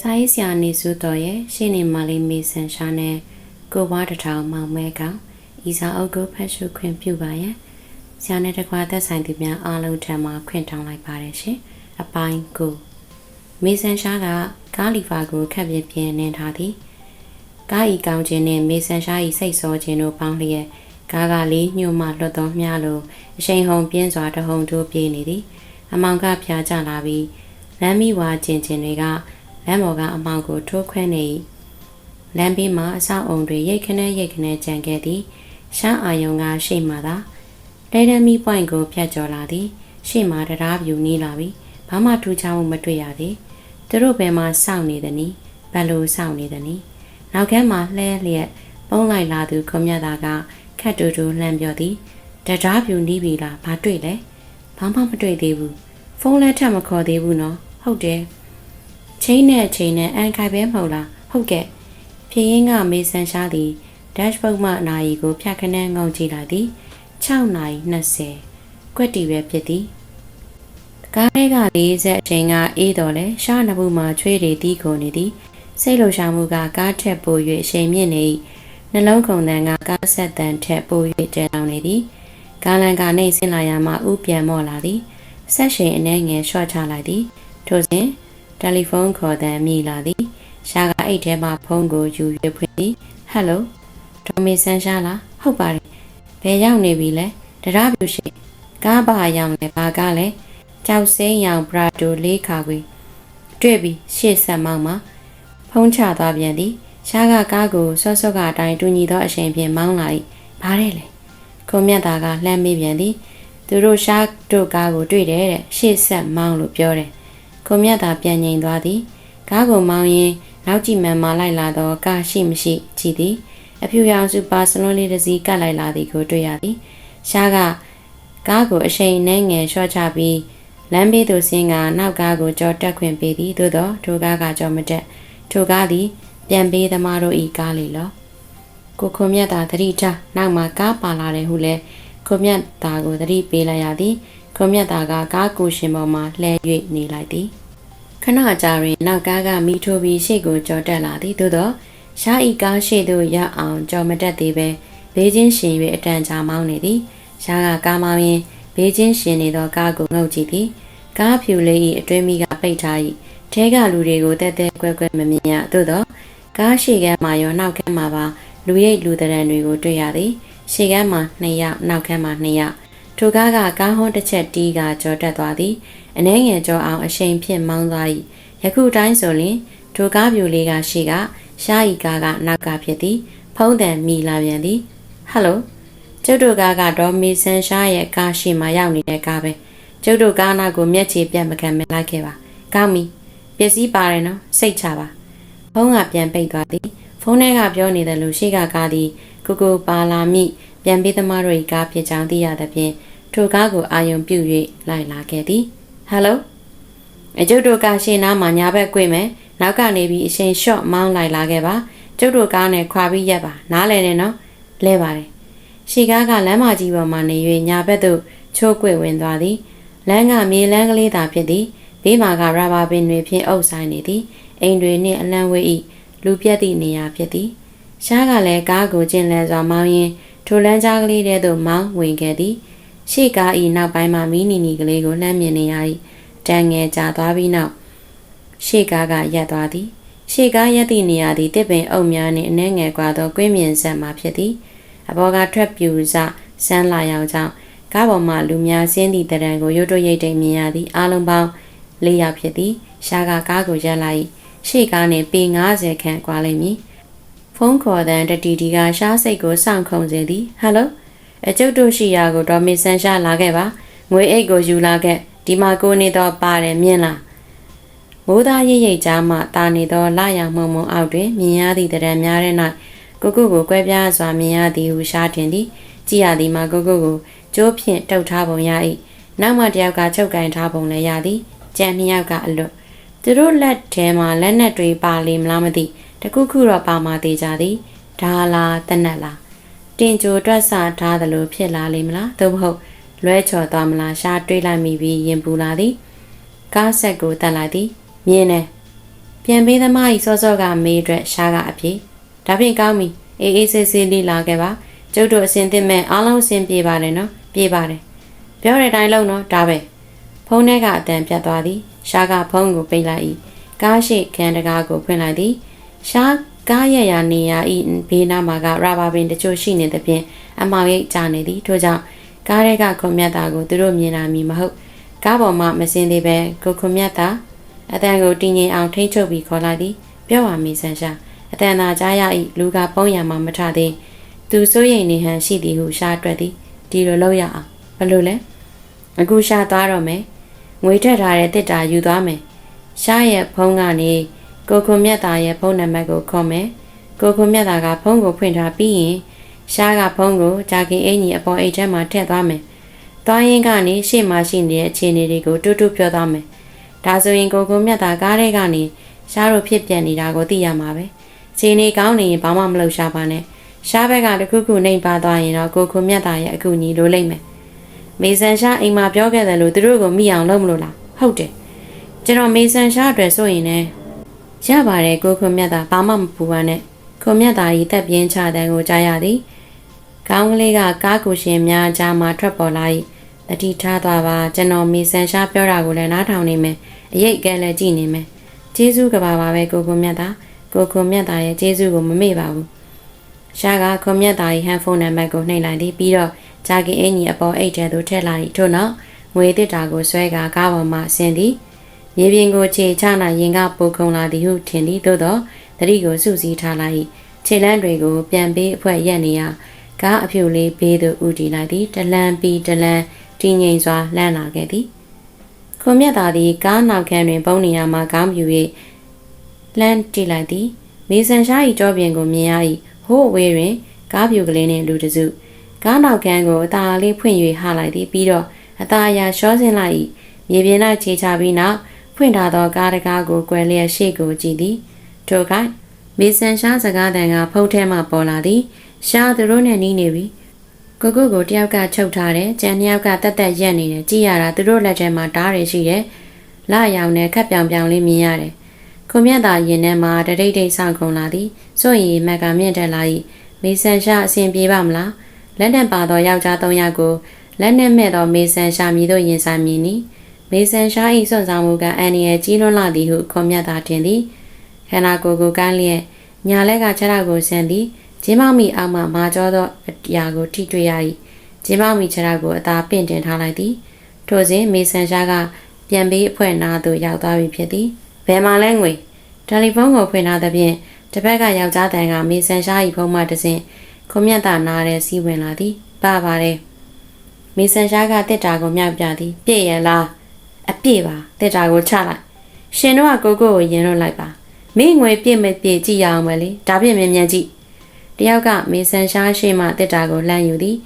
စာရေးဆရာနေစုတော်ရဲ့ရှင်းနေမာလေးမေဆန်ရှာနဲ့ကိုဘွားတစ်ထောင်မောင်မဲကောင်ဤစာအုပ်ကိုဖတ်ရှုခွင့်ပြုပါရန်ဆရာနဲ့တကွာသက်ဆိုင်သူများအားလုံးထံမှခွင့်တောင်းလိုက်ပါတယ်ရှင်အပိုင်းကိုမေဆန်ရှာကကားလီဖာကိုခက်ပြပြင်းနေထားသည်ကားဤကောင်းခြင်းနဲ့မေဆန်ရှာဤစိတ်ဆောခြင်းတို့ပေါင်းလျက်ကားကလေးညှို့မှလွတ်တော်မြလို့အရှိန်ဟုန်ပြင်းစွာတဟုန်ထိုးပြေးနေသည်အမောင်ကဖျားကြလာပြီးလမ်းမီဝါကျင်ကျင်တွေက လမ်းပေါ်ကအမောင်ကိုထိုးခွဲနေ၏လမ်းဘေးမှာအဆောက်အုံတွေရိတ်ခနဲရိတ်ခနဲကြံခဲ့သည်ရှမ်းအာယုံကရှေ့မှသာတဲတမီပွိုင်ကိုဖြတ်ကျော်လာသည်ရှေ့မှာတရားပြူနီးလာပြီးဘာမှထူးခြားမှုမတွေ့ရသေးသူတို့ဘယ်မှာစောင့်နေသနည်းဘယ်လိုစောင့်နေသနည်းနောက်ကမ်းမှာလှဲလျက်ပုံးလိုက်လာသူခုံမြတ်သားကခက်တူတူလှမ်းပြောသည်တရားပြူနီးပြီလားဘာတွေ့လဲဘာမှမတွေ့သေးဘူးဖုန်းလည်းထပ်မခေါ်သေးဘူးနော်ဟုတ်တယ် ချိန်နဲ့ချိန်နဲ့အန်ခိုင်ပဲမဟုတ်လားဟုတ်ကဲ့ဖြင်းရင်ကမေးဆန်ရှားသည် dashboard မှနာရီကိုဖြတ်ခနဲငုံကြည့်လိုက်သည်6နာရီ20ကွက်တီပဲဖြစ်သည်ကားထဲက40အချိန်ကအေးတော်လဲရှားနဘူးမှာချွေးတွေတီးကုန်နေသည်စိတ်လှရှာမှုကကားထက်ပို၍အချိန်မြင့်နေ၏နှလုံးခုန်တန်ကကားဆက်တန်ထက်ပို၍ကျဲလောင်နေသည်ကားလန်ကနေဆင်းလာရမှဥပြန်မော့လာသည်ဆက်ရှင်အနှဲငယ်ရှော့ချလိုက်သည်ထို့စဉ် တယ်လီဖုန်းခေါ်သံမြည်လာသည်ရှားကအိတ်ထဲမှဖုန်းကိုယူရဖွင့်သည်ဟယ်လိုဒေါ်မေဆန်ရှားလားဟုတ်ပါတယ်ဘယ်ရောက်နေပြီလဲတရားပြူရှိကားပါရောက်လဲဘာကားလဲကြောက်စိမ်းရောင်ဘရာဒိုလေးခါခွေတွေ့ပြီရှေ့ဆက်မောင်းမှာဖုန်းချသွားပြန်သည်ရှားကကားကိုစောစောကအတိုင်းတူညီသောအချိန်ဖြင့်မောင်းလာ၏ဘားရဲလဲခုံမြတ်သားကလှမ်းမေးပြန်သည်သူတို့ရှားတို့ကားကိုတွေ့တယ်တဲ့ရှေ့ဆက်မောင်းလို့ပြောတယ် ခုံမြတ်သားပြန်ငိန်သွားသည်ကားကိုမောင်းရင်နောက်ကြည့်မှန်မှလိုက်လာတော့ကားရှိမရှိကြည့်သည်အဖြူရောင်စူပါဆလွန်လေးတစ်စီးကတ်လိုက်လာသည်ကိုတွေ့ရသည်ရှားကကားကိုအရှိန်နဲ့ငယ်လျှော့ချပြီးလမ်းဘေးသို့ဆင်းကနောက်ကားကိုကြောတက်ခွင့်ပေးသည်သို့သောထိုကားကကြောမတက်ထိုကားသည်ပြန်ပေးသမားတို့ဤကားလေလောကိုခုံမြတ်သာသတိထားနောက်မှာကားပါလာတယ်ဟုလဲခုံမြတ်သာကိုသတိပေးလိုက်ရသည် ခုံမြတ်သာကကားကိုရှင်ပေါ်မှာလှဲ၍နေလိုက်သည်ခဏကြာတွင်နောက်ကားကမိထိုးပြီးရှေ့ကိုကြော်တက်လာသည်သို့သောရှားဤကားရှေ့သို့ရောက်အောင်ကြော်မတက်သေးပဲဘေးချင်းရှင်၍အတန်ကြာမောင်းနေသည်ရှားကကားမောင်းရင်ဘေးချင်းရှင်နေသောကားကိုငုပ်ကြည့်သည်ကားဖြူလေး၏အတွင်းမိကပိတ်ထား၏ထဲကလူတွေကိုတဲတဲကွဲကွဲမမြင်ရသို့သောကားရှေ့ကမ်းမှာရောနောက်ကမ်းမှာပါလူရိတ်လူတရံတွေကိုတွေ့ရသည်ရှေ့ကမ်းမှာ2ယောက်နောက်ကမ်းမှာ2ယောက် ထိုကားကကားဟွန်းတစ်ချက်တီးကကြော်တက်သွားသည်အနှဲငယ်ကြောအောင်အရှိန်ဖြင့်မောင်းသွား၏ယခုတိုင်းဆိုရင်ထိုကားပြူလေးကရှေ့ကရှားဤကားကနောက်ကဖြစ်သည် ဖုံးတန်မိလာပြန်သည်ဟယ်လိုကျုပ်တို့ကားကဒေါ်မီဆန်ရှားရဲ့ကားရှိမှရောက်နေတဲ့ကားပဲကျုပ်တို့ကားနာကိုမျက်ခြေပြတ်မခံမလိုက်ခဲ့ပါကောင်းပြီပစ္စည်းပါတယ်နော်စိတ်ချပါဖုံးကပြန်ပိတ်သွားသည်ဖုန်းထဲကပြောနေတယ်လို့ရှေ့ကကားသည်ကိုကိုပါလာမိပြန်ပေးသမားတို့၏ကားဖြစ်ကြောင်းသိရသဖြင့် ထိုကားကိုအာယုံပြု၍လိုက်လာခဲ့သည်ဟယ်လိုအကျုပ်တို့ကရှေ့နားမှာညာဘက်꿰မယ်နောက်ကနေပြီးအရှင်ရှော့မောင်းလိုက်လာခဲ့ပါကျုပ်တို့ကားနဲ့ခွာပြီးရက်ပါနားလဲနေနော်လဲပါတယ်ရှေ့ကားကလမ်းမကြီးပေါ်မှာနေ၍ညာဘက်သို့ချိုးကွေဝင်သွားသည်လမ်းကမြေလမ်းကလေးသာဖြစ်သည်ဘေးမှာကရာဘာပင်တွေဖြင့်အုပ်ဆိုင်နေသည်အိမ်တွေနှင့်အလံဝေး၏လူပြက်သည့်နေရာဖြစ်သည်ရှားကလည်းကားကိုကျင်လည်စွာမောင်းရင်းထိုလမ်းကြားကလေးထဲသို့မောင်းဝင်ခဲ့သည် ရှေ့ကားဤနောက်ပိုင်းမှာမီနီနီကလေးကိုလှမ်းမြင်နေရ၏တန်ငယ်ကြာသွားပြီးနောက်ရှေ့ကားကရပ်သွားသည်ရှေ့ကားရပ်သည့်နေရာသည်တစ်ပင်အုပ်များနှင့်အနှဲငယ်ကွာသောကွင်းမြင်ဆက်မှဖြစ်သည်အပေါ်ကထွက်ပြူစဆန်းလာရောင်ကြောင့်ကားပေါ်မှလူများဆင်းသည့်တရံကိုရွတ်တွရိတ်တိမ်မြင်ရသည်အလုံးပေါင်း၄ယောက်ဖြစ်သည်ရှားကကားကိုရပ်လိုက်ရှေ့ကားနှင့်ပေ90ခန့်ကွာလိမ့်မည်ဖုန်းခေါ်သံတတီတီကရှားစိတ်ကိုစောင့်ခုံစေသည်ဟယ်လို အကျုပ်တို့ရှိရာကိုဒေါ်မီဆန်ရှာလာခဲ့ပါငွေအိတ်ကိုယူလာခဲ့ဒီမှာကိုနေတော့ပါတယ်မြင်လားမိုးသားရိပ်ရိပ်ကြားမှတာနေသောလာရောင်မုံမုံအောက်တွင်မြင်ရသည့်တရံများတဲ့၌ကိုကိုကိုကွဲပြားစွာမြင်ရသည်ဟုရှားတင်သည်ကြည်ရသည်မှာကိုကိုကိုကျိုးဖြင့်တုတ်ထားပုံရ၏နောက်မှတယောက်ကချုပ်ကင်ထားပုံလည်းရသည်ကြံနှစ်ယောက်ကအလွတ်သူတို့လက်ထဲမှာလက်နက်တွေပါလေမလားမသိတခုခုတော့ပါမှသေးကြသည်ဒါလားတနက်လား တင်ကြိုတွက်ဆထားသလိုဖြစ်လာလိမ့်မလားသို့မဟုတ်လွဲချော်သွားမလားရှားတွေးလိုက်မိပြီးရင်ပူလာသည်ကားဆက်ကိုတက်လိုက်သည်မြင်တယ်ဘပြန်ပေးသမားကြီးစောစောကမေးအတွက်ရှားကအပြေဒါဖြင့်ကောင်းပြီအေးအေးဆေးဆေးလေးလာခဲ့ပါကျုပ်တို့အစဉ်သင့်မဲ့အားလုံးအစဉ်ပြေပါတယ်နော်ပြေပါတယ်ပြောတဲ့အတိုင်းလုံးနော်ဒါပဲဖုန်းထဲကအတန်ပြတ်သွားသည်ရှားကဖုန်းကိုပိတ်လိုက်၏ကားရှိခန်းတကားကိုဖွင့်လိုက်သည်ရှား ကားရရနေရဤဘေးနားမှာကရာဘာပင်တချို့ရှိနေသဖြင့်အမောင်ရိပ်ကျနေသည်ထို့ကြောင့်ကားထဲကခွန်မြတ်တာကိုသူတို့မြင်လာမည်မဟုတ်ကားပေါ်မှမစင်းသေးပဲကိုခွန်မြတ်တာအတန်ကိုတင်းငင်အောင်ထိမ့်ချုပ်ပြီးခေါ်လိုက်သည်ပြောပါမေဆန်ရှာအတန်သာကြားရ၏လူကပုံးရမှာမထသေးသူစိုးရိမ်နေဟန်ရှိသည်ဟုရှားတွက်သည်ဒီလိုလုပ်ရအောင်ဘလို့လဲအခုရှားသွားတော့မယ်ငွေထက်ထားတဲ့တစ်တာယူသွားမယ်ရှားရဲ့ဖုန်းကနေ ကိုခွန်မြတ်တာရဲ့ဖုန်းနံပါတ်ကိုခေါ်မယ်ကိုခွန်မြတ်တာကဖုန်းကိုဖွင့်ထားပြီးရင်ရှားကဖုန်းကိုဂျာကင်အင်ကြီးအပေါ်အိတ်ထဲမှာထည့်သွားမယ်သွားရင်ကနေရှေ့မှာရှိနေတဲ့အခြေအနေတွေကိုတူတူပြောသွားမယ်ဒါဆိုရင်ကိုခွန်မြတ်တာကားထဲကနေရှားတို့ဖြစ်ပြန်နေတာကိုသိရမှာပဲခြေနေကောင်းနေရင်ဘာမှမလုပ်ရှားပါနဲ့ရှားဘက်ကတခုခုနှိမ်ပါသွားရင်တော့ကိုခွန်မြတ်တာရဲ့အကူအညီလိုလိမ့်မယ်မေဆန်ရှားအိမ်မှာပြောခဲ့တယ်လို့သူတို့ကိုမိအောင်လုပ်မလို့လားဟုတ်တယ်ကျွန်တော်မေဆန်ရှားအတွက်ဆိုရင်လည်း ရပါတယ်ကိုခွန်မြတ်တာဘာမှမပူပါနဲ့ခွန်မြတ်တာကြီးတက်ပြင်းချတဲ့ကိုကြားရသည်ကောင်းကလေးကကားကိုရှင်များကြားမှာထွက်ပေါ်လာ၏တတိထားသွားပါကျွန်တော်မေဆန်ရှားပြောတာကိုလည်းနားထောင်နေမယ်အရေးကဲလည်းကြည့်နေမယ်ကျေးဇူးကပါပါပဲကိုခွန်မြတ်တာကိုခွန်မြတ်တာရဲ့ကျေးဇူးကိုမမေ့ပါဘူးရှားကခွန်မြတ်တာရဲ့ဟန်ဖုန်းနံပါတ်ကိုနှိပ်လိုက်သည်ပြီးတော့ဂျာကင်အင်ကြီးအပေါ်အိတ်ထဲသို့ထည့်လိုက်ထို့နောက်ငွေတစ်တာကိုဆွဲကာကားပေါ်မှဆင်းသည် မြေပြင်ကိုခြေချနိုင်ရင်ကပိုခုံလာသည်ဟုထင်သည်သို့တော့တတိကိုစုစည်းထားလိုက်ခြေလန်းတွေကို ပြန်ပေးအဖွဲရက်နေရကားအဖြူလေးဘေးသို့ဥတီလိုက်သည်တလန်ပြီးတလန်တင်းငိမ်စွာလှမ်းလာခဲ့သည်ခွန်မြတ်သားသည်ကားနောက်ခန်းတွင် ပုံနေရမှကောင်းပြူ၍လှမ်းကြည့်လိုက်သည်မေဆန်ရှား၏ကြောပြင်ကိုမြင်ရ၏ဟိုးအဝေးတွင် ကားပြူကလေးနှင့်လူတစုကားနောက်ကန်းကိုအသာလေးဖွင့်၍ဟလိုက်သည်ပြီးတော့အသာအရာရှောဆင်းလိုက်၏မြေပြင်၌ခြေချပြီးနောက် ဖွင့်ထားသောကားတကားကိုကွယ်လျက်ရှေ့ကိုကြည့်သည်ထိုကမေဆန်ရှားစကားတန်ကဖုတ်ထဲမှပေါ်လာသည်ရှားသူတို့နဲ့နီးနေပြီကိုကိုကိုတယောက်ကချုပ်ထားတယ်ကြံနှစ်ယောက်ကတက်တက်ရက်နေတယ်ကြည့်ရတာသူတို့လက်ထဲမှာဓားတွေရှိတယ်လာရောင်နဲ့ခက်ပြောင်ပြောင်လေးမြင်ရတယ်ခုမြတ်သာရင်ထဲမှာတရိတ်တိတ်ဆောင်ကုန်လာသည်စိုးရင်မက်ကမြင့်တက်လာ၏မေဆန်ရှားအစဉ်ပြေပါမလားလက်နဲ့ပါသောယောက်ျား၃ယောက်ကိုလက်နဲ့မဲ့သောမေဆန်ရှားမြည်တို့ရင်ဆိုင်မြည်နီ မေဆန်ရှား၏စွန့်ဆောင်မှုကအန်နီရဲ့ကြီးလွန်းလာသည်ဟုခွန်မြတ်သာတင်သည်ခန္ဓာကိုယ်ကိုကန်းလျက်ညာလက်ကခြေထောက်ကိုဆန်သည်ဂျင်းမောက်မီအောက်မှမာကျောသောအရာကိုထိတွေ့ရ၏ဂျင်းမောက်မီခြေထောက်ကိုအသာပင့်တင်ထားလိုက်သည်ထို့စဉ်မေဆန်ရှားကပြန်ပြီးအဖွဲနာသို့ရောက်သွားပြီဖြစ်သည်ဘယ်မှာလဲငွေတယ်လီဖုန်းကိုဖွင့်ထားသဖြင့်တစ်ဖက်ကယောက်ျားတန်ကမေဆန်ရှား၏ဖုန်းမှတစ်စင်ခွန်မြတ်တာနားတဲ့စီးဝင်လာသည်ပါပါတယ်မေဆန်ရှားကတစ်တာကိုမြောက်ပြသည်ပြည့်ရလား အပြည့်ပါတစ်တာကိုချလိုက်ရှင်တို့ကကိုကိုကိုရင်လွတ်လိုက်ပါမင်းငွေပြည့်မပြည့်ကြည့်ရအောင်ပဲလေဒါဖြင့်မြန်မြန်ကြည့်တယောက်ကမေဆန်ရှားရှိမှတစ်တာကိုလှမ်းယူသည်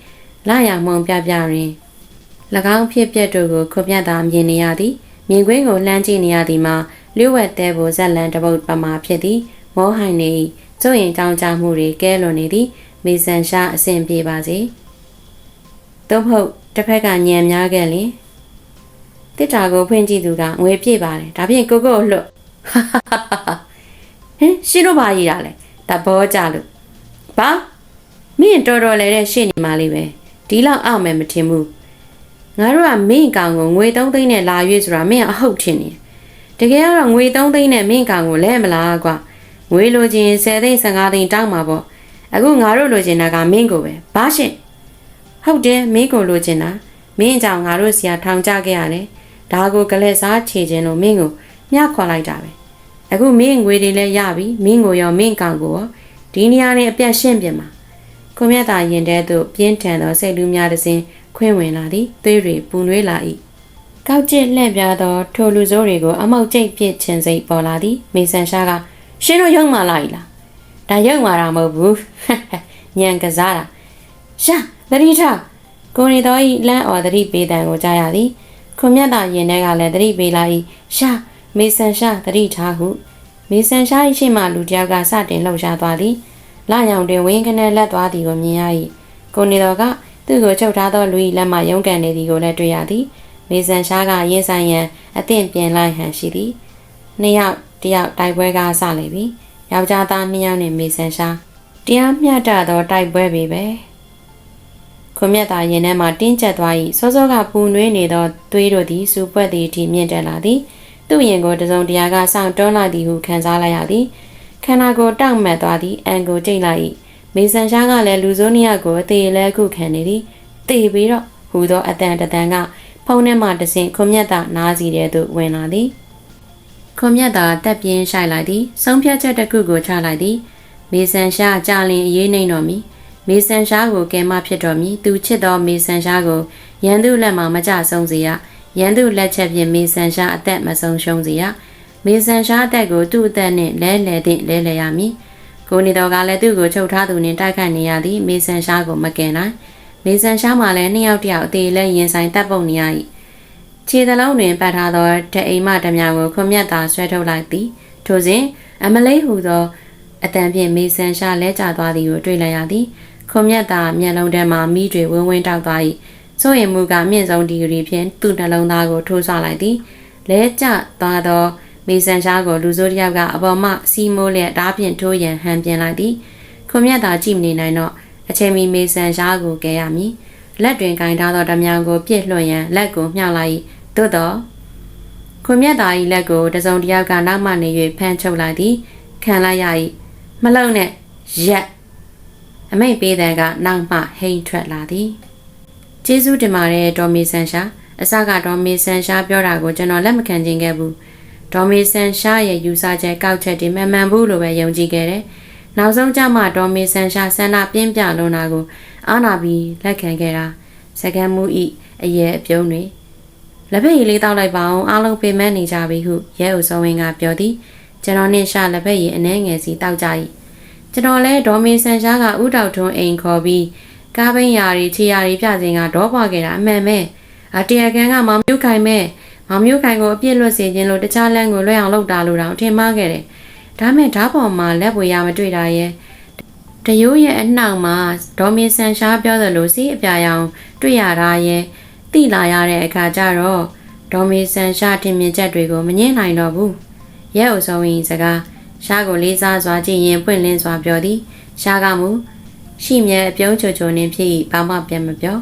လာရမုံပြပြရင်၎င်းဖြစ်ပျက်တို့ကိုခွန်မြတ်တာမြင်နေရသည်မြင်ကွင်းကိုလှမ်းကြည့်နေရသည်မှာလျှို့ဝှက်တဲ့ကိုဇက်လန်တပုတ်ပမာဖြစ်သည်မောဟိုင်နေ၏ကျုံရင်တောင်းကြမှုတွေကဲလွန်နေသည်မေဆန်ရှားအဆင်ပြေပါစေသို့မဟုတ်တစ်ဖက်ကညံများခဲ့လင် တစ်တာကိုဖွင့်ကြည့်သူကငွေပြည့်ပါတယ်ဒါဖြင့်ကိုကိုကိုလှုပ်ဟင်ရှင်းတော့ပါရည်တာလဲတဘောကြလို့ဘာမင်းတော်တော်လည်းတဲ့ရှေ့နေမှလေးပဲဒီလောက်အောက်မယ်မထင်ဘူးငါတို့ကမင်းကောင်ကိုငွေ3သိန်းနဲ့လာရွေးဆိုတာမင်းအဟုတ်ထင်နေတကယ်ကတော့ငွေ3သိန်းနဲ့မင်းကောင်ကိုလဲမလားကွာငွေလိုချင်10သိန်း15သိန်းတောင်းမှာပေါ့အခုငါတို့လိုချင်တာကမင်းကိုပဲဘာရှင့်ဟုတ်တယ်မင်းကိုလိုချင်တာမင်းကြောင့်ငါတို့ဆရာထောင်ကြခဲ့ရတယ် ဒါကိုကလေးစားခြေခြင်းလို့မင်းကိုမျှခေါ်လိုက်တာပဲအခုမင်းငွေတွေလည်းရပြီမင်းကိုရောမင်းကောင်ကိုရောဒီနေရာနဲ့အပြတ်ရှင်းပြင်မှာခွန်မြတ်သာရင်တဲသို့ပြင်းထန်သောစိတ်လူးများတစ်စင်းခွင်းဝင်လာသည်သွေးတွေပူနွေးလာ၏ကောက်ကျစ်လှဲ့ပြားသောထိုလူစိုးတွေကိုအမောက်ကျိတ်ပစ်ခြင်းစိတ်ပေါ်လာသည်မေဆန်ရှားကရှင်းတို့ရုံမှလာ၏လားဒါရုံမှတာမဟုတ်ဘူးညံကစားတာရှာသတိထားကိုရီတော်ဤလမ်းအော်သတိပေးတံကိုကြားရသည် ခွန်မြတ်သာရင်ထဲကလည်းသတိပေးလာ၏ရှာမေဆန်ရှာသတိထားဟုမေဆန်ရှာ၏ရှိမှလူတယောက်ကစတင်လှုပ်ရှားသွားသည်လရောင်တွင်ဝင်းခနဲ့လက်သွားသည်ကိုမြင်ရ၏ကိုနေတော်ကသူ့ကိုချုပ်ထားသောလူ၏လက်မှရုန်းကန်နေသည်ကိုလည်းတွေ့ရသည်မေဆန်ရှားကရင်းဆိုင်ရန်အသင့်ပြင်လိုက်ဟန်ရှိသည်နှစ်ယောက်တယောက်တိုက်ပွဲကဆလိမ့်ပြီယောက်ျားသားနှစ်ယောက်နဲ့မေဆန်ရှာတရားမျှတသောတိုက်ပွဲပဲပဲ ခွန်မြတ်သားရင်ထဲမှာတင်းကျပ်သွား၏စောစောကပူနွေးနေသောသွေးတို့သည်စူပွက်သည့်အထိမြင့်တက်လာသည်သူ့ရင်ကိုတစုံတရာကစောင့်တွန်းလာသည်ဟုခံစားလိုက်ရသည်ခန္ဓာကိုယ်တောင့်မတ်သွားသည်အန်ကိုကြိတ်လိုက်၏မေဆန်ရှားကလည်းလူစိုးနှစ်ယောက်ကိုအသေးလဲခုခံနေသည်တေပြီးတော့ဟူသောအတန်တတန်ကဖုံးထဲမှတဆင်ခွန်မြတ်သားနားစီတဲ့သို့ဝင်လာသည်ခွန်မြတ်သားတက်ပြင်းရှိုက်လိုက်သည်ဆုံးဖြတ်ချက်တစ်ခုကိုချလိုက်သည်မေဆန်ရှားကြာလင်အေးနှိမ့်တော်မူ မေဆန်ရှားကိုကဲမဖြစ်တော်မူသူချစ်သောမေဆန်ရှားကိုရန်သူလက်မှမကြဆုံးစေရရန်သူလက်ချက်ဖြင့်မေဆန်ရှားအသက်မဆုံးရှုံးစေရမေဆန်ရှားအသက်ကိုသူ့အသက်နှင့်လဲလှယ်သင့်လဲလှယ်ရမည်ကိုနေတော်ကလည်းသူ့ကိုချုပ်ထားသူနှင့်တိုက်ခိုက်နေရသည်မေဆန်ရှားကိုမကင်နိုင်မေဆန်ရှားမှလည်းနှစ်ယောက်တယောက်အသေးလဲရင်ဆိုင်တပ်ပုတ်နေရ၏ခြေသလုံးတွင်ပတ်ထားသောတအိမ်မတမြကိုခွန်မြတ်သာဆွဲထုတ်လိုက်သည်ထိုစဉ်အမလေးဟူသောအတန်ဖြင့်မေဆန်ရှားလဲကျသွားသည်ကိုတွေ့လိုက်ရသည် ခွန်မြတ်သာမျက်လုံးထဲမှမိတွေဝင်းဝင်းတောက်သွား၏စိုးရင်မူကမြင့်ဆုံးဒီဂရီဖြင့်သူ့နှလုံးသားကိုထိုးဆွလိုက်သည်လဲကျသွားသောမေဆန်ရှားကိုလူစိုးတယောက်ကအပေါ်မှစီမိုးလျက်ဓားဖြင့်ထိုးရန်ဟန်ပြင်လိုက်သည်ခွန်မြတ်သာကြည့်မနေနိုင်တော့အချိန်မီမေဆန်ရှားကိုကဲရမည်လက်တွင်ကင်ထားသောဓမြကိုပြစ်လွှတ်ရန်လက်ကိုမြှောက်လိုက်သို့တော့ခွန်မြတ်သာ၏လက်ကိုတစုံတယောက်ကနောက်မှနေ၍ဖမ်းချုပ်လိုက်သည်ခံလိုက်ရ၏မလုံနဲ့ရက် အမိတ်ပေးတဲ့ကနောက်မှဟိန်ထွက်လာသည်ကျေးဇူးတင်ပါတယ်ဒေါ်မေဆန်ရှာအစကဒေါ်မေဆန်ရှာပြောတာကိုကျွန်တော်လက်မခံခြင်းခဲ့ဘူးဒေါ်မေဆန်ရှာရဲ့ယူဆချက်ကောက်ချက်တွေမှန်မှန်ဘူးလို့ပဲယုံကြည်ခဲ့တယ်နောက်ဆုံးကြမှာဒေါ်မေဆန်ရှာဆန္ဒပြင်းပြလွန်တာကိုအာနာပြီးလက်ခံခဲ့တာစကန်မှုဤအရဲ့အပြုံးတွေလက်ဖက်ရည်လေးတောက်လိုက်ပါအောင်အားလုံးပြင်မနေကြပြီဟုရဲအုပ်စောဝင်းကပြောသည်ကျွန်တော်နဲ့ရှာလက်ဖက်ရည်အနှဲငယ်စီတောက်ကြ၏ ကျွန်တော်လဲဒေါ်မေဆန်ရှားကဥတောက်ထွန်းအိမ်ခေါ်ပြီးကားဘိန်းရာတွေခြေရာတွေပြစဉ်ကဒေါပွားခဲ့တာအမှန်ပဲအတရကန်ကမောင်မျိုးခိုင်မဲ့မောင်မျိုးခိုင်ကိုအပြစ်လွတ်စေခြင်းလို့တခြားလမ်းကိုလွှဲအောင်လုပ်တာလို့တောင်ထင်မှားခဲ့တယ်ဒါမဲ့ဓာတ်ပေါ်မှာလက်ပွေရမတွေ့တာရဲ့တရိုးရဲ့အနှောက်မှာဒေါ်မေဆန်ရှားပြောသလိုစီအပြာရောင်တွေ့ရတာရဲ့တိလာရတဲ့အခါကျတော့ဒေါ်မေဆန်ရှားတင်မြင့်ချက်တွေကိုမငင်းနိုင်တော့ဘူးရဲအုပ်စုံရင်စကား ရှားကိုလေးစားစွာကြည့်ရင်ပွင့်လင်းစွာပြောသည်ရှားကမူရှိမြဲအပြုံးချိုချိုနှင့်ဖြစ်၏ဘာမှပြန်မပြော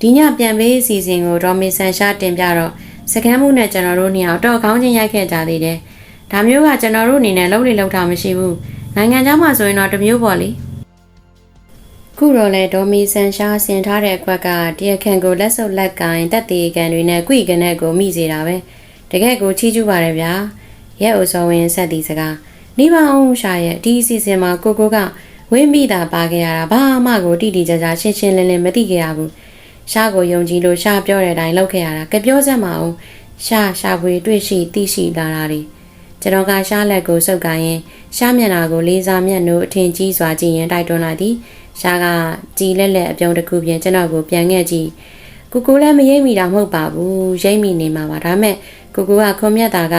ဒီညပြန်ပေးအစီအစဉ်ကိုဒေါ်မေဆန်ရှားတင်ပြတော့စကမ်းမှုနဲ့ကျွန်တော်တို့နှစ်ယောက်တော့ခေါင်းချင်းရိုက်ခဲ့ကြသေးတယ်ဒါမျိုးကကျွန်တော်တို့အနေနဲ့လုံးလေလုံးထားမရှိဘူးနိုင်ငံခြားမှာဆိုရင်တော့တမျိုးပေါ့လေခုတော့လေဒေါ်မီဆန်ရှားဆင်ထားတဲ့အခွက်ကတရခန်ကိုလက်စုပ်လက်ကင်တက်သေးကန်တွေနဲ့ကွိကနေကိုမိစေတာပဲတကယ်ကိုချီးကျူးပါတယ်ဗျာရဲအိုစောဝင်ဆက်သည်စကား နေပါအောင်ရှာရဲ့ဒီအစီအစဉ်မှာကိုကိုကဝင်းမိတာပါခဲ့ရတာဘာမှကိုတိတိကျကျရှင်းရှင်းလင်းလင်းမသိခဲ့ရဘူးရှားကိုယုံကြည်လို့ရှားပြောတဲ့အတိုင်းလုပ်ခဲ့ရတာကြပြောစက်မအောင်ရှားရှားပွေတွေ့ရှိသိရှိလာတာတွေကျွန်တော်ကရှားလက်ကိုစုပ်ကိုင်းရင်ရှားမျက်နှာကိုလေးစားမျက်နှာအထင်ကြီးစွာကြည့်ရင်တိုက်တွန်းလိုက်သည်ရှားကကြည်လက်လက်အပြုံးတစ်ခုပြင်ကျွန်တော်ကိုပြန်ခဲ့ကြည့်ကိုကိုလည်းမရိပ်မိတာမဟုတ်ပါဘူးရိပ်မိနေမှာပါဒါမဲ့ကိုကိုကခွန်မြတ်တာက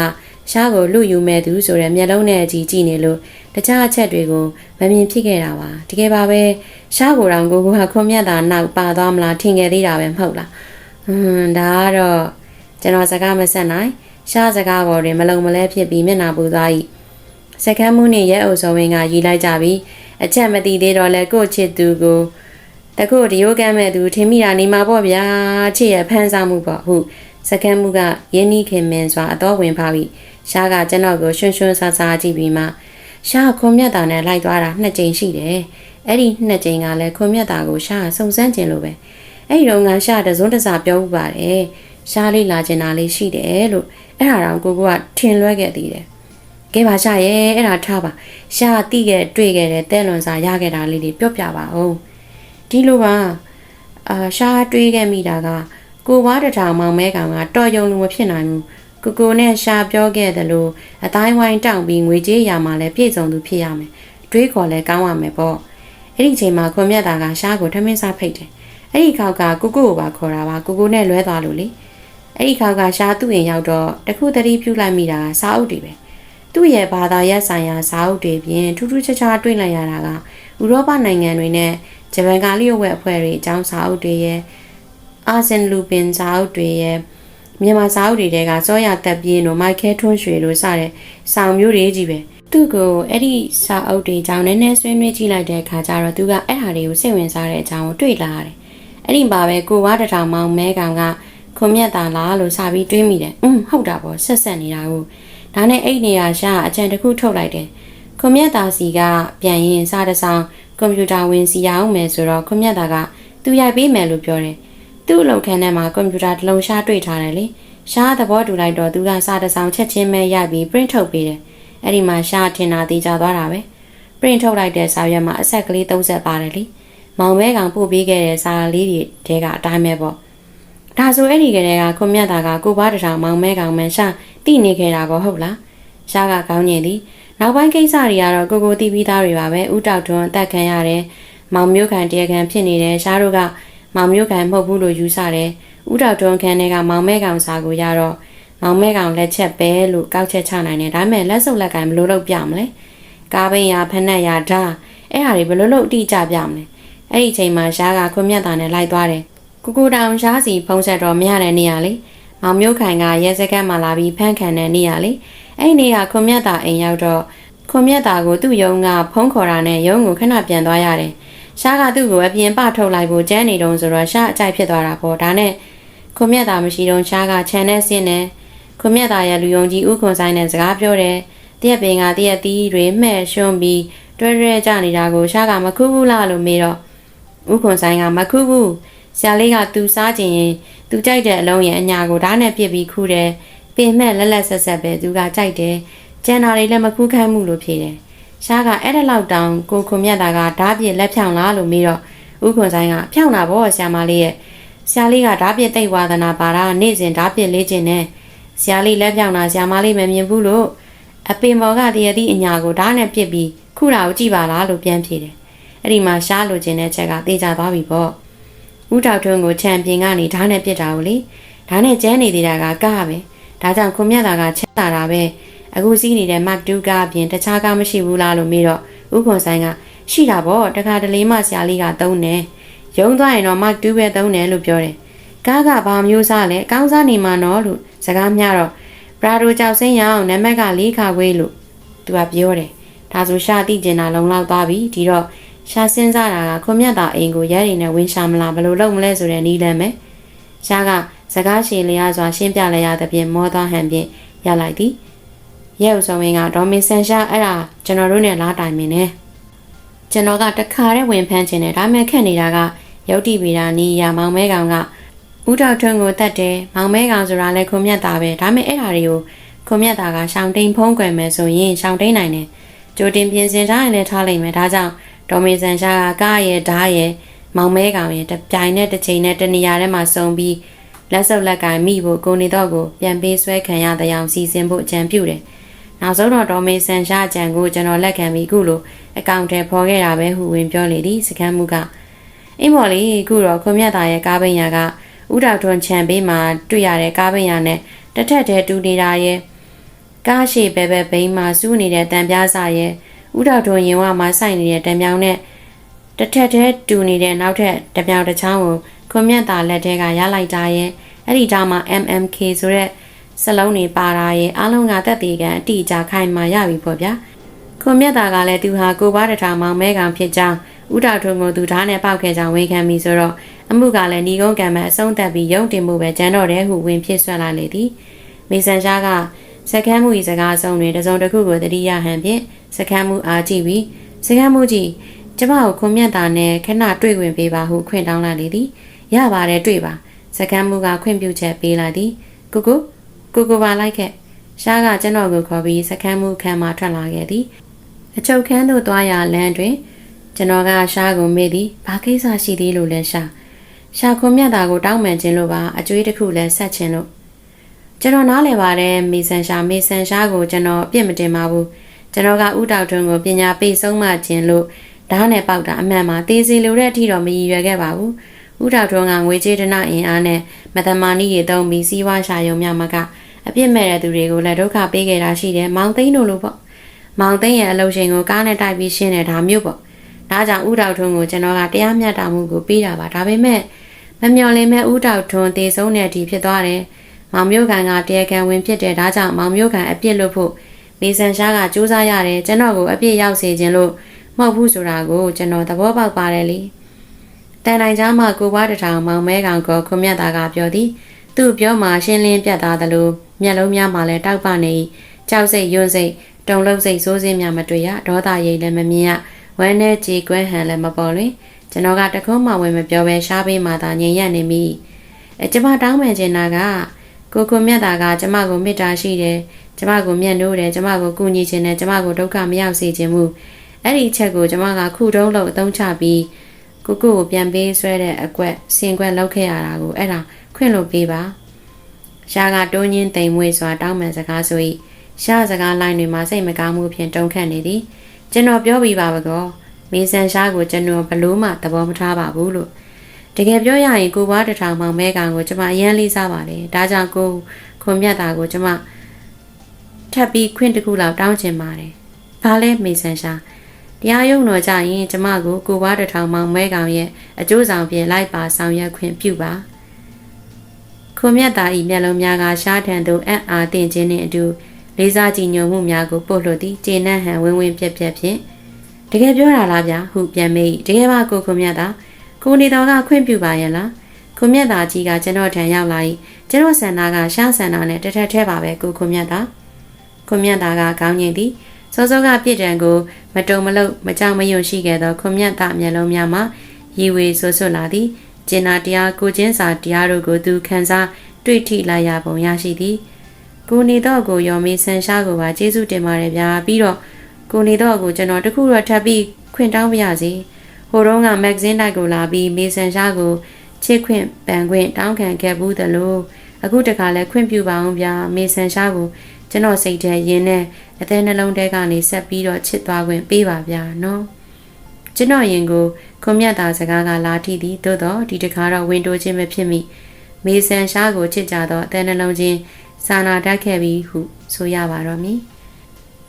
ရှားကိုလူယူမဲ့သူဆိုတဲ့မျက်လုံးနဲ့အကြည့်ကြည့်နေလို့တခြားအချက်တွေကိုမမြင်ဖြစ်ခဲ့တာပါတကယ်ပါပဲရှားကိုတောင်ကိုကိုကခွန်မြတ်တာနောက်ပါသွားမလားထင်ခဲ့သေးတာပဲမဟုတ်လားဟွန်းဒါကတော့ကျွန်တော်စကားမဆက်နိုင်ရှားစကားပေါ်တွင်မလုံမလဲဖြစ်ပြီးမျက်နှာပူသွား၏စကမ်းမှုနှင့်ရဲအုပ်စောဝင်းကရီလိုက်ကြပြီးအချက်မသိသေးတော့လဲကို့ချစ်သူကိုတကုတ်ဒီယိုကမ်းမဲ့သူထင်မိတာနေမှာပေါ့ဗျာချစ်ရဖန်းစားမှုပေါ့ဟုစကမ်းမှုကရင်းနှီးခင်မင်စွာအတော်ဝင်ပါပြီ ရှားကကျွန်တော်ကိုရွှွန်းရွှွန်းဆာဆာကြည့်ပြီးမှရှားခွန်မြတ်တာနဲ့လိုက်သွားတာနှစ်ကြိမ်ရှိတယ်အဲ့ဒီနှစ်ကြိမ်ကလည်းခွန်မြတ်တာကိုရှားစုံစမ်းခြင်းလို့ပဲအဲ့ဒီတော့ငါရှားတစုံတစပြောဥပါတယ်ရှားလေးလာကျင်တာလေးရှိတယ်လို့အဲ့ဒါတော့ကိုကိုကထင်လွဲခဲ့သေးတယ်ကဲပါရှာရဲ့အဲ့ဒါထားပါရှာတိခဲ့တွေ့ခဲ့တဲ့တဲ့လွန်စာရခဲ့တာလေးတွေပြောပြပါဦးဒီလိုပါအာရှာတွေးခဲ့မိတာကကိုဝါတထောင်မောင်မဲကောင်ကတော်ယုံလို့မဖြစ်နိုင်ဘူး ကိုကိုနဲ့ရှာပြောခဲ့တယ်လို့အတိုင်းဝိုင်းတောင့်ပြီးငွေကြေးရာမှာလည်းပြည့်စုံသူဖြစ်ရမယ်တွေးခေါ်လဲကောင်းရမယ်ပေါ့အဲ့ဒီချိန်မှာခွန်မြတ်တာကရှာကိုထမင်းစားဖိတ်တယ်အဲ့ဒီခေါက်ကကိုကိုကိုပါခေါ်တာပါကိုကိုနဲ့လွဲသွားလို့လေအဲ့ဒီခေါက်ကရှာသူ့ရင်ရောက်တော့တခုတတိပြုတ်လိုက်မိတာစားအုပ်တွေပဲသူ့ရဲ့ဘာသာရပ်ဆိုင်ရာဇာအုပ်တွေပြင်ထူးထူးခြားခြားတွေ့လိုက်ရတာကဥရောပနိုင်ငံတွေနဲ့ဂျပန်ကလျှို့ဝှက်အဖွဲ့တွေအကြောင်းဇာအုပ်တွေရဲ့အာဆင်လူပင်ဇာအုပ်တွေရဲ့ မြန်မာစာအုပ်တွေတဲကစောရတက်ပြင်းတို့မိုက်ခဲထွန်းရွှေတို့စတဲ့ဆောင်းမျိုးတွေကြီးပဲသူ့ကိုအဲ့ဒီစာအုပ်တွေကြောင့်နည်းနည်းဆွေးနွေးကြည့်လိုက်တဲ့အခါကျတော့သူကအဲ့ဟာတွေကိုစိတ်ဝင်စားတဲ့အကြောင်းကိုတွေ့လာရတယ်အဲ့ဒီမှာပဲကိုဝါတထောင်မောင်မဲကောင်ကခွန်မြတ်တာလားလို့စာပြီးတွေးမိတယ်อืมဟုတ်တာပေါ့ဆက်ဆက်နေတာကိုဒါနဲ့အဲ့နေရာရှာအကြံတစ်ခုထုတ်လိုက်တယ်ခွန်မြတ်တာစီကပြန်ရင်စားတဆောင်ကွန်ပျူတာဝင်စီရအောင်မယ်ဆိုတော့ခွန်မြတ်တာကသူရိုက်ပေးမယ်လို့ပြောတယ် သူ့အလုပ်ခန်းထဲမှာကွန်ပျူတာတစ်လုံးရှားတွေ့ထားတယ်လေရှားသဘောတူလိုက်တော့သူကစားတဆောင်ချက်ချင်းပဲရိုက်ပြီး print ထုတ်ပေးတယ်အဲ့ဒီမှာရှားထင်တာသိကြသွားတာပဲ print ထုတ်လိုက်တဲ့စာရွက်မှာအဆက်ကလေး30ပါတယ်လေမောင်မဲကောင်ပို့ပေးခဲ့တဲ့စာလေးတွေတဲကအတိုင်းပဲပေါ့ဒါဆိုအဲ့ဒီကလေးကခွန်မြတ်တာကကိုဘာတထောင်မောင်မဲကောင်မှရှာတိနေခဲ့တာပေါ့ဟုတ်လားရှားကကောင်းညင်သည်နောက်ပိုင်းကိစ္စတွေကတော့ကိုကိုတီးပြီးသားတွေပါပဲဥတောက်ထွန်းအသက်ခံရတယ်မောင်မျိုးခံတရားခံဖြစ်နေတယ်ရှားတို့က မောင်မျိုးခံမဟုတ်ဘူးလို့ယူဆတယ်ဥတောက်ထွန်းခန်းတွေကမောင်မဲကောင်စာကိုရတော့မောင်မဲကောင်လက်ချက်ပဲလို့ကောက်ချက်ချနိုင်တယ်ဒါပေမဲ့လက်စုပ်လက်ကင်ဘယ်လိုလုပ်ပြမလဲကားပင်ရဖက်နဲ့ရဓာအဲ့ဟာတွေဘယ်လိုလုပ်အတိအကျပြမလဲအဲ့ဒီအချိန်မှာရှားကခွန်မြတ်တာနဲ့လိုက်သွားတယ်ကိုကိုတောင်ရှားစီဖုံးဆက်တော့မရတဲ့နေရာလေမောင်မျိုးခိုင်ကရဲစခန်းမှာလာပြီးဖမ်းခံတဲ့နေရာလေအဲ့ဒီနေရာခွန်မြတ်တာအိမ်ရောက်တော့ခွန်မြတ်တာကိုသူ့ယုံကဖုံးခေါ်တာနဲ့ယုံကိုခဏပြန်သွားရတယ် ရှားကသူ့ကိုအပြင်ပထုတ်လိုက်ဖို့ကြမ်းနေတုံးဆိုတော့ရှားအကြိုက်ဖြစ်သွားတာပေါ့ဒါနဲ့ခွန်မြတ်တာမရှိတော့ရှားကခြံနဲ့ဆင်းနေခွန်မြတ်တာရဲ့လူယုံကြီးဥခွန်ဆိုင်နဲ့စကားပြောတယ်တရက်ပင်ကတရက်သီးတွေမှဲ့ရှွန်းပြီးတွဲတွဲကြနေတာကိုရှားကမခုဘူးလားလို့မေးတော့ဥခွန်ဆိုင်ကမခုဘူးဆရာလေးကသူစားခြင်းရင်သူကြိုက်တဲ့အလုံးရဲ့အညာကိုဓာတ်နဲ့ပြစ်ပြီးခူးတယ်ပင်မဲ့လက်လက်ဆက်ဆက်ပဲသူကကြိုက်တယ်ကျန်တာတွေလည်းမခူးခိုင်းမှုလို့ဖြေတယ် ရှားကအဲ့ဒါလောက်တောင်ကိုခွန်မြတ်တာကဓာတ်ပြစ်လက်ဖြောင်လားလို့မေးတော့ဥခွန်ဆိုင်ကဖြောင်တာဗောဆရာမလေးရဲ့ဆရာလေးကဓာတ်ပြစ်တိတ်ဝါဒနာပါတာနေ့စဉ်ဓာတ်ပြစ်လေးခြင်းနဲ့ဆရာလေးလက်ဖြောင်တာဆရာမလေးမမြင်ဘူးလို့အပင်ပေါ်ကတရသည့်အညာကိုဓာတ်နဲ့ပြစ်ပြီးခုတာကိုကြည့်ပါလားလို့ပြန်ဖြေတယ်အဲ့ဒီမှာရှားလိုချင်တဲ့ချက်ကသေချာသွားပြီပေါ့ဦးတောက်ထွန်းကိုချန်ပီယံကနေဓာတ်နဲ့ပြစ်တာကိုလေဓာတ်နဲ့ကျန်းနေသေးတာကကပဲဒါကြောင့်ခွန်မြတ်တာကချက်တာတာပဲ အခုစီးနေတဲ့ Mark 2ကအပြင်တခြားကားမရှိဘူးလားလို့မေးတော့ဥခွန်ဆိုင်ကရှိတာပေါ့တခါတလေမှဆရာလေးကသုံးတယ်ရုံသွားရင်တော့ Mark 2ပဲသုံးတယ်လို့ပြောတယ်ကားကဘာမျိုးစားလဲကောင်းစားနေမှာနော်လို့စကားများတော့ဘရာဒိုကြောက်စင်းရအောင်နံပါတ်ကလေးခါခွေးလို့သူကပြောတယ်ဒါဆိုရှာတိကျင်တာလုံလောက်သွားပြီဒီတော့ရှာစင်းစားတာကခွန်မြတ်တာအိမ်ကိုရဲတွေနဲ့ဝင်းရှာမလားဘယ်လိုလုပ်မလဲဆိုတဲ့နီးလမ်းပဲရှာကစကားရှည်လျားစွာရှင်းပြလိုက်ရသဖြင့်မောသားဟန်ဖြင့်ရလိုက်သည် ရဲဥဆောင်ဝင်ကဒေါ်မင်ဆန်ရှာအဲ့ဒါကျွန်တော်တို့နဲ့လားတိုင်မင်းနဲ့ကျွန်တော်ကတခါတည်းဝင်ဖမ်းခြင်းနဲ့ဒါမှခက်နေတာကရုတ်တိဗီရာနီယာမောင်မဲကောင်ကဦးတော်ထွန်းကိုတတ်တယ်မောင်မဲကောင်ဆိုတာလည်းခွန်မြတ်တာပဲဒါမှအဲ့ဒါတွေကိုခွန်မြတ်တာကရှောင်းတိန်ဖုံးကွယ်မယ်ဆိုရင်ရှောင်းတိန်နိုင်တယ်ကြိုတင်ပြင်ဆင်ထားရင်လည်းထားလိုက်မယ်ဒါကြောင့်ဒေါ်မင်ဆန်ရှာကကားရဲ့ဓားရဲ့မောင်မဲကောင်ရဲ့တပြိုင်နဲ့တစ်ချိန်နဲ့တနေရာထဲမှာစုံပြီးလက်စုပ်လက်ကင်မိဖို့ကိုနေတော့ကိုပြန်ပေးဆွဲခံရတဲ့အောင်စီစဉ်ဖို့အကြံပြုတယ်။ နောက်ဆုံးတော့ဒေါ်မေဆန်ရှာကြံကိုကျွန်တော်လက်ခံပြီးခုလိုအကောင့်ထဲဖော်ခဲ့တာပဲဟုဝင်ပြောလေသည်စကမ်းမှုကအင်းမော်လေးခုတော့ခွန်မြတ်သားရဲ့ကားပိန်ယာကဥတော်ထွန်းချန်ပေးမှာတွေ့ရတဲ့ကားပိန်ယာနဲ့တစ်ထက်တည်းတူနေတာရဲ့ကားရှိပဲပဲဘိန်းမှာစူးနေတဲ့တံပြားစာရဲ့ဥတော်ထွန်းရင်ဝမှာစိုက်နေတဲ့တံပြောင်နဲ့တစ်ထက်တည်းတူနေတဲ့နောက်ထပ်တပြောင်တစ်ချောင်းကိုခွန်မြတ်သားလက်ထဲကရလိုက်တာရဲ့အဲ့ဒီတောင်မှာ MMK ဆိုတဲ့ စလုံးတွေပါတာရဲ့အားလုံးကတက်သေးကန်အတိအကျခိုင်မာရပြီပေါ့ဗျာခွန်မြတ်သားကလည်းသူဟာကိုပါတထောင်မောင်မဲကောင်ဖြစ်ကြောင်းဥတော်ထွန်းကိုသူဓာတ်နဲ့ပေါက်ခဲ့ကြောင်းဝန်ခံပြီးဆိုတော့အမှုကလည်းညီကုန်းကံမဲ့အဆုံးသက်ပြီးရုံတင်မှုပဲကျန်တော့တယ်ဟုဝင်ဖြစ်ဆွလိုက်လေသည်မေဆန်ရှားကစကမ်းမှုဤစကားဆုံးတွင်တစုံတစ်ခုကိုတတိယဟန်ဖြင့်စကမ်းမှုအားကြည့်ပြီးစကမ်းမှုကြည့်ကျမကိုခွန်မြတ်သားနဲ့ခဏတွေ့ဝင်ပေးပါဟုခွင့်တောင်းလိုက်လေသည်ရပါတယ်တွေ့ပါစကမ်းမှုကခွင့်ပြုချက်ပေးလိုက်သည်ကိုကို ကိုကိုပါလိုက်ခဲ့ရှားကကျွန်တော်ကိုခေါ်ပြီးစကမ်းမှုခံမှထွက်လာခဲ့သည်အချုပ်ခန်းသို့သွားရလမ်းတွင်ကျွန်တော်ကရှားကိုမေးသည်ဘာကိစ္စရှိသေးလို့လဲရှားရှာခွန်မြတ်တာကိုတောင်းပန်ခြင်းလို့ပါအကျွေးတစ်ခုလဲဆက်ခြင်းလို့ကျွန်တော်နားလည်ပါတယ်မေဆန်ရှာမေဆန်ရှာကိုကျွန်တော်အပြစ်မတင်ပါဘူးကျွန်တော်ကဥတောက်ထွန်းကိုပညာပေးဆုံးမခြင်းလို့ဓာတ်နဲ့ပေါက်တာအမှန်မှာတေးစီလိုတဲ့အထိတော့မရည်ရွယ်ခဲ့ပါဘူးဥတောက်ထွန်းကငွေကြေးဒနာအင်အားနဲ့မသမာနည်းတွေသုံးပြီးစီးပွားရှာယုံများမက အပြစ်မဲ့တဲ့သူတွေကိုလည်းဒုက္ခပေးခဲ့တာရှိတယ်မောင်သိန်းတို့လိုပေါ့မောင်သိန်းရဲ့အလုပ်ရှင်ကိုကားနဲ့တိုက်ပြီးရှင်းနေတာမျိုးပေါ့ဒါကြောင့်ဥတောက်ထွန်းကိုကျွန်တော်ကတရားမျှတမှုကိုပေးတာပါဒါပေမဲ့မမျော်လင့်မဲ့ဥတောက်ထွန်းတေဆုံးတဲ့အထိဖြစ်သွားတယ်မောင်မျိုးခံကတရားခံဝင်ဖြစ်တဲ့ဒါကြောင့်မောင်မျိုးခံအပြစ်လို့ဖို့မေဆန်ရှားကစူးစမ်းရတယ်ကျွန်တော်ကိုအပြစ်ရောက်စေခြင်းလို့မဟုတ်ဘူးဆိုတာကိုကျွန်တော်သဘောပေါက်ပါတယ်လေတန်နိုင်ကြားမှာကိုပွားတထောင်မောင်မဲကောင်ကိုခွန်မြတ်သားကပြောသည် သူ့ပြောမှရှင်းလင်းပြတ်သားသလိုမျက်လုံးများမှလည်းတောက်ပနေကြောက်စိတ်ယွန်းစိတ်တုံလုံးစိတ်စိုးစင်းများမတွေ့ရဒေါသရိတ်လည်းမမြင်ရဝမ်းနဲ့ကြေကွဲဟန်လည်းမပေါ်လွင်ကျွန်တော်ကတခုမှဝင်မပြောဘဲရှားပေးမှသာငြိမ်ရနေမိအဲကျမတောင်းပန်ချင်တာကကိုကိုမြတ်တာကကျမကိုမေတ္တာရှိတယ်ကျမကိုမျက်နှိုးတယ်ကျမကိုကူညီခြင်းနဲ့ကျမကိုဒုက္ခမရောက်စေခြင်းမူအဲ့ဒီချက်ကိုကျမကခုတုံးလို့အသုံးချပြီးကိုကိုကိုပြန်ပေးဆွဲတဲ့အကွက်စင်ကွက်လောက်ခဲ့ရတာကိုအဲ့ဒါ ခွင့်လို့ပေးပါရှားကတိုးညင်းတိမ်မွေ့စွာတောင်းပန်စကားဆို၏ရှားစကားလိုင်းတွေမှာစိတ်မကောင်းမှုဖြင့်တုံခတ်နေသည်ကျွန်တော်ပြောပြီးပါဘကောမေဆန်ရှားကိုကျွန်တော်ဘလို့မှသဘောမထားပါဘူးလို့တကယ်ပြောရရင်ကိုဘွားတထောင်မောင်မဲကောင်ကိုကျွန်မအရန်လေးစားပါတယ်ဒါကြောင့်ကိုခွန်မြတ်တာကိုကျွန်မထပ်ပြီးခွင့်တစ်ခုလောက်တောင်းချင်ပါတယ်ဘာလဲမေဆန်ရှားတရားရုံးတော်ကြရင်ကျမကိုကိုဘွားတထောင်မောင်မဲကောင်ရဲ့အကျိုးဆောင်ပြင်လိုက်ပါဆောင်ရွက်ခွင့်ပြုပါ ခွန်မြတ်တာဤမျက်လုံးများကရှားထန်သို့အံ့အားတင်ခြင်းနှင့်အတူလေးစားကြည်ညိုမှုများကိုပို့လွှတ်သည်ကျေနပ်ဟန်ဝင်းဝင်းပြက်ပြက်ဖြင့်တကယ်ပြောတာလားဗျာဟုပြန်မေးတကယ်ပါကိုခွန်မြတ်တာကိုနေတော်ကခွင့်ပြုပါရဲ့လားခွန်မြတ်တာကြီးကကျွန်တော်ထံရောက်လာ၏ကျွန်တော်ဆန္ဒကရှားဆန္ဒနဲ့တထက်ထဲပါပဲကိုခွန်မြတ်တာခွန်မြတ်တာကကောင်းငင်သည်စောစောကပြစ်ဒဏ်ကိုမတုံမလုမကြောက်မရွံ့ရှိခဲ့သောခွန်မြတ်တာမျက်လုံးများမှာရီဝေဆွဆွလာသည် ကျင်နာတရားကိုချင်းစာတရားတို့ကိုသူခံစားတွေ့ထိလာရပုံရရှိသည်ကိုနေတော့ကိုရော်မေးဆန်ရှားကိုပါကျေးဇူးတင်ပါတယ်ဗျာပြီးတော့ကိုနေတော့ကိုကျွန်တော်တခုတော့ထပ်ပြီးခွင့်တောင်းပါရစေဟိုတုန်းကမဂ္ဂဇင်းတိုက်ကိုလာပြီးမေဆန်ရှားကိုချစ်ခွင့်ပန်ခွင့်တောင်းခံခဲ့ဘူးသလိုအခုတခါလဲခွင့်ပြုပါအောင်ဗျာမေဆန်ရှားကိုကျွန်တော်စိတ်ထဲရင်းနဲ့အသေးနှလုံးထဲကနေဆက်ပြီးတော့ချစ်သွားခွင့်ပေးပါဗျာနော် ကျွန်တော်ရင်ကိုခွန်မြတ်တာစကားကလာထိသည်သို့တော့ဒီတခါတော့ဝင်တိုးခြင်းမဖြစ်မိမေဆန်ရှားကိုချစ်ကြတော့အသေးနှလုံးချင်းစာနာတတ်ခဲ့ပြီဟုဆိုရပါတော့မည်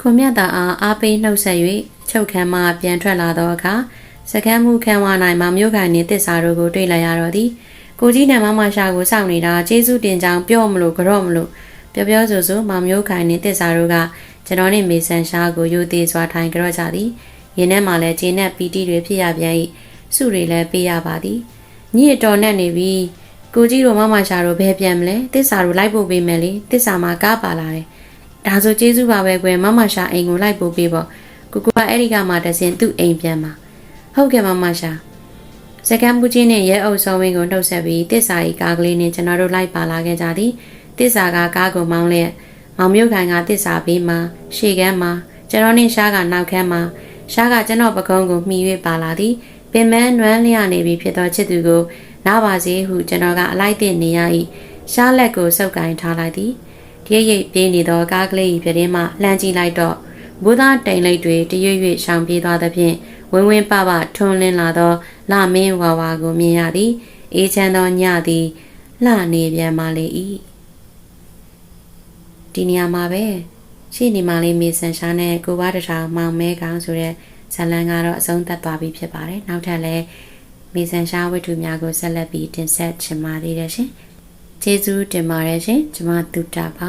ခွန်မြတ်တာအားအားပေးနှုတ်ဆက်၍ချုပ်ခမ်းမှပြန်ထွက်လာသောအခါစကမ်းမှုခံဝနိုင်မှာမြို့ခိုင်နှင့်တစ္ဆာတို့ကိုတွေ့လိုက်ရတော့သည်ကိုကြီးနဲ့မမရှာကိုစောင့်နေတာကျေးဇူးတင်ကြောင်းပြောမလို့ကြော့မလို့ပြောပြောဆိုဆိုမောင်မျိုးခိုင်နှင့်တစ္ဆာတို့ကကျွန်တော်နှင့်မေဆန်ရှာကိုယူသေးစွာထိုင်ကြော့ကြသည် ရင်းထဲမှာလည်းခြေနဲ့ပီတီတွေဖြစ်ရပြန်၏စုတွေလည်းပေးရပါသည်ညစ်တော်နဲ့နေပြီးကိုကြီးတို့မမရှာတို့ဘယ်ပြန်မလဲတစ္ဆာတို့လိုက်ဖို့ပေးမယ်လေတစ္ဆာမှာကားပါလာတယ်ဒါဆိုကျေးဇူးပါပဲကွယ်မမရှာအိမ်ကိုလိုက်ဖို့ပေးပေါ့ကိုကိုကအဲ့ဒီကမှတဆင်သူ့အိမ်ပြန်မှာဟုတ်ကဲ့မမရှာစကမ်ပူချင်းနဲ့ရဲအုပ်စောဝင်းကိုနှုတ်ဆက်ပြီးတစ္ဆာဤကားကလေးနဲ့ကျွန်တော်တို့လိုက်ပါလာခဲ့ကြသည်တစ္ဆာကကားကိုမောင်းလျက်မောင်မြုပ်ခိုင်ကတစ္ဆာဘေးမှာရှေ့ကမ်းမှာကျွန်တော်နဲ့ရှားကနောက်ခမ်းမှာ ရှားကကျွန်တော်ပကုံးကိုမှီ၍ပါလာသည်ပင်မနွမ်းလျနေပြီဖြစ်သောချစ်သူကိုနားပါစေဟုကျွန်တော်ကအလိုက်တင်နေရ၏ရှားလက်ကိုစုပ်ကင်ထားလိုက်သည်ရိပ်ရိပ်ပြေးနေသောကားကလေး၏ပြတင်းမှလှမ်းကြည့်လိုက်တော့ဘုသားတိန်လိတ်တွေတရွရွရှောင်ပြေးသွားသဖြင့်ဝင်းဝင်းပပထွန်းလင်းလာသောလမင်းဝါဝါကိုမြင်ရသည်အေးချမ်းသောညသည်လှနေပြန်မှလေ၏ဒီနေရာမှာပဲ ရှိနေမှလေးမေဆန်ရှားနဲ့ကိုဘွားတထောင်မောင်မဲကောင်ဆိုတဲ့ဇလန်ကတော့အဆုံးသတ်သွားပြီဖြစ်ပါတယ်နောက်ထပ်လည်းမေဆန်ရှားဝတ္ထုများကိုဆက်လက်ပြီးတင်ဆက်ချင်ပါသေးတယ်ရှင်ကျေးဇူးတင်ပါတယ်ရှင်ကျွန်မတူတာပါ